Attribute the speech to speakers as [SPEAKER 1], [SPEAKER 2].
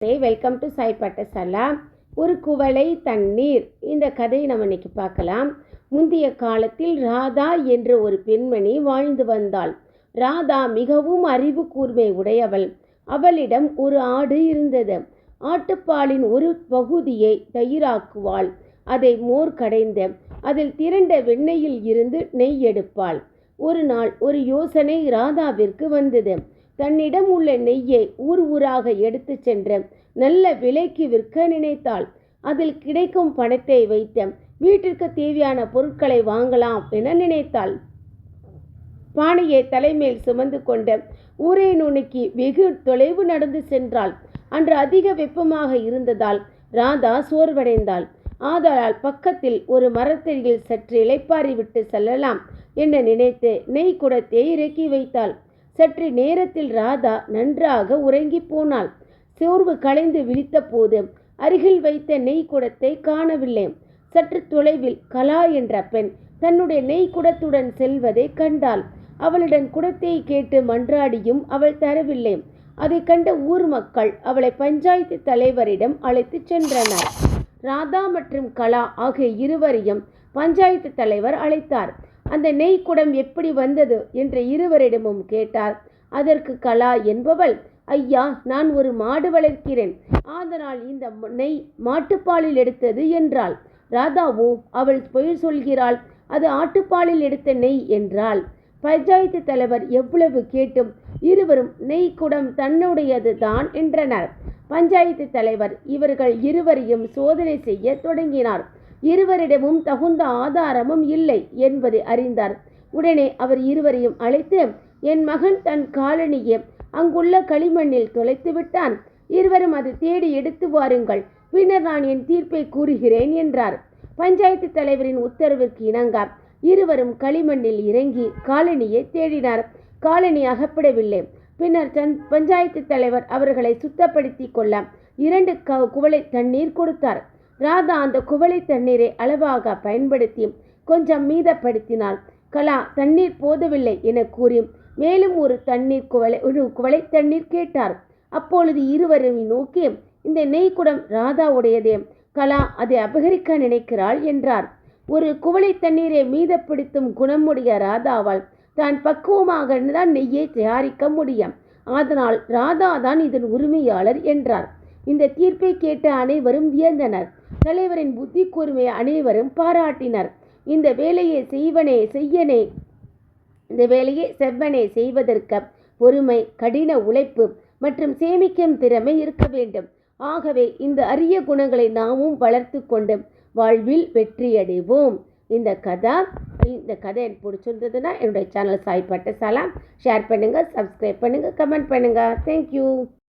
[SPEAKER 1] Welcome to Sai சல்லா ஒரு குவளை தண்ணீர். இந்த கதையை நம்ம இன்னைக்கு பார்க்கலாம். முந்தைய காலத்தில் ராதா என்ற ஒரு பெண்மணி வாழ்ந்து வந்தாள். ராதா மிகவும் அறிவு கூர்மை உடையவள். அவளிடம் ஒரு ஆடு இருந்தது. ஆட்டுப்பாலின் ஒரு பகுதியை தயிராக்குவாள். அதை மோர் கடைந்த அதில் திரண்ட வெண்ணெயில் இருந்து நெய் எடுப்பாள். ஒரு நாள் ஒரு யோசனை ராதாவிற்கு வந்தது. தன்னிடம் உள்ள நெய்யை ஊர் ஊராக எடுத்து சென்ற நல்ல விலைக்கு விற்க நினைத்தாள். அதில் கிடைக்கும் பணத்தை வைத்த வீட்டிற்கு தேவையான பொருட்களை வாங்கலாம் என நினைத்தாள். பானையை தலைமேல் சுமந்து கொண்ட ஊரை நுணுக்கி வெகு தொலைவு நடந்து சென்றாள். அன்று அதிக வெப்பமாக இருந்ததால் ராதா சோர்வடைந்தாள். ஆதலால் பக்கத்தில் ஒரு மரத்தடியில் சற்று இளைப்பாரி விட்டு செல்லலாம் என்று நினைத்து நெய் குடத்தை இறக்கி வைத்தாள். சற்று நேரத்தில் ராதா நன்றாக உறங்கி போனாள். சோர்வு களைந்து விழித்த போது அருகில் வைத்த நெய் குடத்தை காணவில்லை. சற்று தொலைவில் கலா என்ற பெண் தன்னுடைய நெய் குடத்துடன் செல்வதை கண்டாள். அவளிடம் குடத்தை கேட்டு மன்றாடியும் அவள் தரவில்லை. அதை கண்ட ஊர் மக்கள் அவளை பஞ்சாயத்து தலைவரிடம் அழைத்து சென்றனர். ராதா மற்றும் கலா ஆகிய இருவரையும் பஞ்சாயத்து தலைவர் அழைத்தார். அந்த நெய் குடம் எப்படி வந்தது என்று இருவரிடமும் கேட்டார். அதற்கு கலா என்பவள்? ஐயா நான் ஒரு மாடு வளர்க்கிறேன். ஆதனால் இந்த நெய் மாட்டுப்பாலில் எடுத்தது என்றாள். ராதாவோ அவள் பொய் சொல்கிறாள். அது ஆட்டுப்பாலில் எடுத்த நெய் என்றாள். பஞ்சாயத்து தலைவர் எவ்வளவு கேட்டும். இருவரும் நெய் குடம் தன்னுடையது தான் என்றனர். பஞ்சாயத்து தலைவர் இவர்கள் இருவரையும் சோதனை செய்ய தொடங்கினார். இருவரிடமும் தகுந்த ஆதாரமும் இல்லை என்பதை அறிந்தார். உடனே அவர் இருவரையும் அழைத்து என் மகன் தன் காலனியை அங்குள்ள களிமண்ணில் தொலைத்து விட்டான். இருவரும் அது தேடி எடுத்து வாருங்கள். பின்னர் நான் என் தீர்ப்பை கூறுகிறேன் என்றார். பஞ்சாயத்து தலைவரின் உத்தரவிற்கு இணங்க இருவரும் களிமண்ணில் இறங்கி காலனியை தேடினார். காலனி அகப்படவில்லை. பின்னர் தன் பஞ்சாயத்து தலைவர் அவர்களை சுத்தப்படுத்தி கொள்ள இரண்டு குவளை தண்ணீர் கொடுத்தார். ராதா அந்த குவளை தண்ணீரை அளவாக பயன்படுத்தி கொஞ்சம் மீதப்படுத்தினாள். கலா தண்ணீர் போதவில்லை என கூறி மேலும் ஒரு தண்ணீர் குவளை ஒரு குவளை தண்ணீர் கேட்டார். அப்பொழுது இருவரும் நோக்கி இந்த நெய் குடம் ராதாவுடையதே. கலா அதை அபகரிக்க நினைக்கிறாள் என்றார். ஒரு குவளை தண்ணீரை மீதப்படுத்தும் குணமுடைய ராதாவால் தான் பக்குவமாக தான் நெய்யை தயாரிக்க முடியும். அதனால் ராதா தான் இதன் உரிமையாளர் என்றார். இந்த தீர்ப்பை கேட்ட அனைவரும் வியந்தனர். தலைவரின் புத்தி கூர்மையை அனைவரும் பாராட்டினர். இந்த வேலையை செய்வனே செய்யனே. இந்த வேலையை செவ்வனே செய்வதற்கு பொறுமை கடின உழைப்பு மற்றும் சேமிக்கும் திறமை இருக்க வேண்டும். ஆகவே இந்த அரிய குணங்களை நாமும் வளர்த்து கொண்டு வாழ்வில் வெற்றியடைவோம். இந்த கதை இந்த கதை எனக்கு பிடிச்சிருந்ததுன்னா என்னுடைய சேனல் சாய் சலாம். ஷேர் பண்ணுங்கள் சப்ஸ்கிரைப் பண்ணுங்கள் கமெண்ட் பண்ணுங்கள் தேங்க்யூ